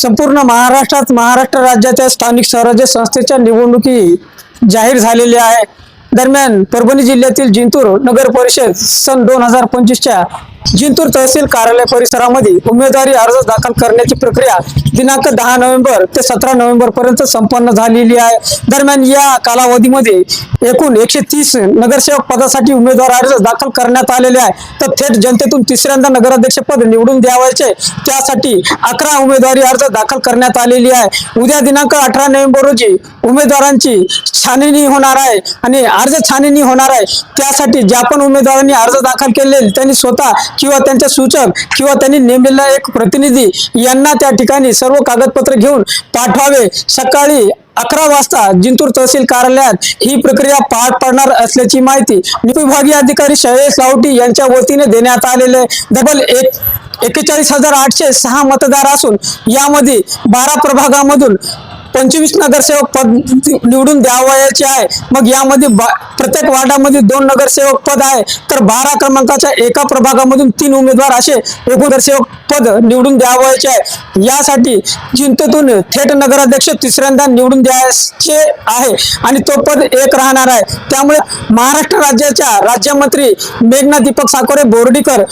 संपूर्ण महाराष्ट्रात महाराष्ट्र राज्याच्या स्थानिक स्वराज्य संस्थेच्या निवडणुकी जाहीर झालेल्या आहे. दरम्यान परभणी जिल्ह्यातील जिंतूर नगर परिषद सन दोन हजार पंचवीसच्या जिंतूर तहसील कार्यालय परिसरामध्ये उमेदवारी अर्ज दाखल करण्याची प्रक्रिया दिनांक दहा नोव्हेंबर ते सतरा नोव्हेंबर पर्यंत संपन्न झालेली आहे. दरम्यान या कालावधीमध्ये एकूण एकशे तीस नगरसेवक पदासाठी उमेदवार अर्ज दाखल करण्यात आलेले आहे. तर थेट जनतेतून तिसऱ्यांदा नगराध्यक्ष पद निवडून द्यावायचे. त्यासाठी अकरा उमेदवारी अर्ज दाखल करण्यात आलेली आहे. उद्या दिनांक अठरा नोव्हेंबर रोजी उमेदवारांची छाननी होणार आहे आणि अर्ज छाननी होणार आहे. त्यासाठी ज्या पण उमेदवारांनी अर्ज दाखल केले त्यांनी स्वतः किंवा त्यांच्या सूचक किंवा त्यांनी नेमलेला एक प्रतिनिधी यांना त्या ठिकाणी सर्व कागदपत्र घेऊन पाठवावे. सकाळी अकरा वाजता जिंतूर तहसील कार्यालयात ही प्रक्रिया पार पडणार असल्याची माहिती विभागीय अधिकारी शैलेश लावटी यांच्या वतीने देण्यात आलेले डबल एक एकेचाळीस हजार आठशे सहा मतदार असून यामध्ये बारा प्रभागामधून पंचवीस नगरसेवक पद निवडून द्यावयाचे आहे. मग यामध्ये प्रत्येक वार्डामध्ये दोन नगरसेवक पद आहे. तर बारा क्रमांकाच्या एका प्रभागामधून तीन उमेदवार असे एकूण नगरसेवक पद निवडून द्यावयाचे आहे. यासाठी जिंतून थेट नगराध्यक्ष तिसऱ्यांदा निवडून द्यायचे आहे. आणि तो पद एक राहणार आहे. त्यामुळे महाराष्ट्र राज्याच्या राज्यमंत्री मेघना दीपक साकोरे बोर्डीकर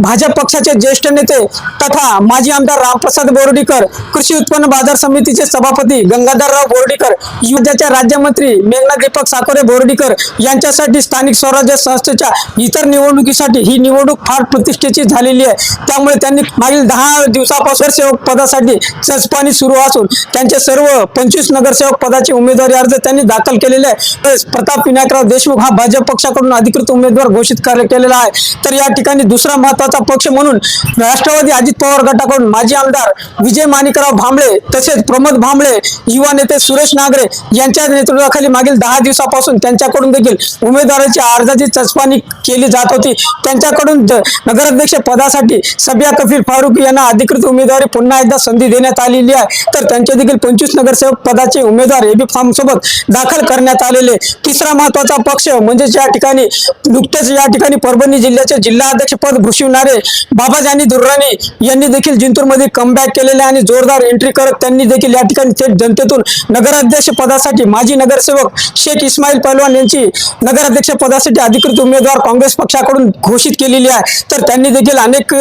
भाजप पक्षाचे ज्येष्ठ नेते तथा माजी आमदार रामप्रसाद बोर्डीकर कृषी उत्पन्न बाजार समितीचे सभापती गंगाधरराव बोर्डीकर युद्धाच्या राज्यमंत्री मेघना दीपक साकोरे बोर्डीकर यांच्यासाठी स्थानिक स्वराज्य संस्थेच्या इतर निवडणुकीसाठी ही निवडणूक फार प्रतिष्ठेची झालेली आहे. त्यामुळे त्यांनी मागील दहा दिवसापासून सेवक पदासाठी सजपाणी सुरू असून त्यांचे सर्व पंचवीस नगरसेवक पदाचे उमेदवारी अर्ज त्यांनी दाखल केलेले आहे प्रताप विनायकराव देशमुख हा भाजप पक्षाकडून अधिकृत उमेदवार घोषित केलेला आहे. तर या ठिकाणी दुसरा महत्त्वाचा पक्ष म्हणून राष्ट्रवादी अजित पवार गटाकडून माजी आमदार विजय माणिकराव भांबळे तसेच प्रमोद भांबळे युवा नेते सुरेश नागरे यांच्या नेतृत्वाखाली मागील दहा दिवसापासून त्यांच्याकडून देखील उमेदवाराची अर्जाची चचपाणी केली जात होती. त्यांच्याकडून नगराध्यक्ष पदासाठी सबिया कफील फारुख यांना अधिकृत उमेदवारी पुन्हा एकदा संधी देण्यात आलेली आहे. तर त्यांचे देखील पंचवीस नगरसेवक पदाचे उमेदवार एबी फार्म सोबत दाखल करण्यात आलेले. तिसरा महत्त्वाचा पक्ष म्हणजेच या ठिकाणी नुकतेच या ठिकाणी परभणी जिल्ह्याचे जिल्हा अध्यक्ष पद भूषविणारे बाबाजानी दुर्राणी यांनी देखील जिंतूरमध्ये कमबॅक केलेले आणि जोरदार एंट्री करत त्यांनी देखील या ठिकाणी थेट जनतेतून नगराध्यक्ष पदासाठी माजी नगरसेवक शेख इस्माईल पहलवान यांची नगराध्यक्ष पदासाठी अधिकृत उमेदवार काँग्रेस पक्षाकडून घोषित केलेली आहे. तर त्यांनी देखील अनेक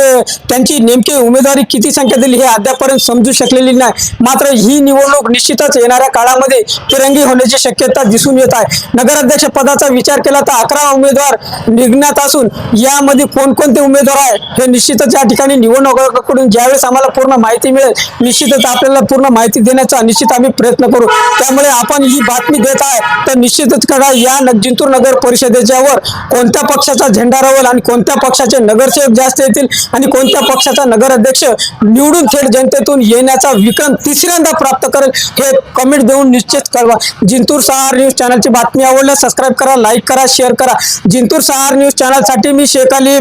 त्यांची नेमकी उमेदवारी किती संख्या दिली हे अद्यापर्यंत समजू शकलेली नाही. मात्र ही निवडणूक निश्चितच येणाऱ्या काळामध्ये तिरंगी होण्याची शक्यता दिसून येत आहे. नगराध्यक्ष पदाचा विचार केला तर अकरा उमेदवार निघण्यात असून यामध्ये कोणकोणते उमेदवार आहे हे निश्चितच या ठिकाणी निवडणूक ज्यावेळेस आम्हाला पूर्ण माहिती मिळेल निश्चितच आपल्याला पूर्ण माहिती देण्याचा निश्चित आम्ही प्रयत्न करू. त्यामुळे आपण ही बातमी देत आहे तर निश्चितच करा या जिंतूर नगर परिषदेच्यावर कोणत्या पक्षाचा झेंडा रावल आणि कोणत्या पक्षाचे नगरसेवक जास्त येतील आणि कोणत्या पक्षाचा नगराध्यक्ष निवडून थेट जनतेतून येण्याचा विक्रम तिसऱ्यांदा प्राप्त करेल हे कमेंट देऊन निश्चित कळवा. जिंतूर सहार न्यूज चॅनलची बातमी आवडल्यास सबस्क्राईब करा लाईक करा शेअर करा. जिंतूर सहार न्यूज चॅनलसाठी मी शेख अली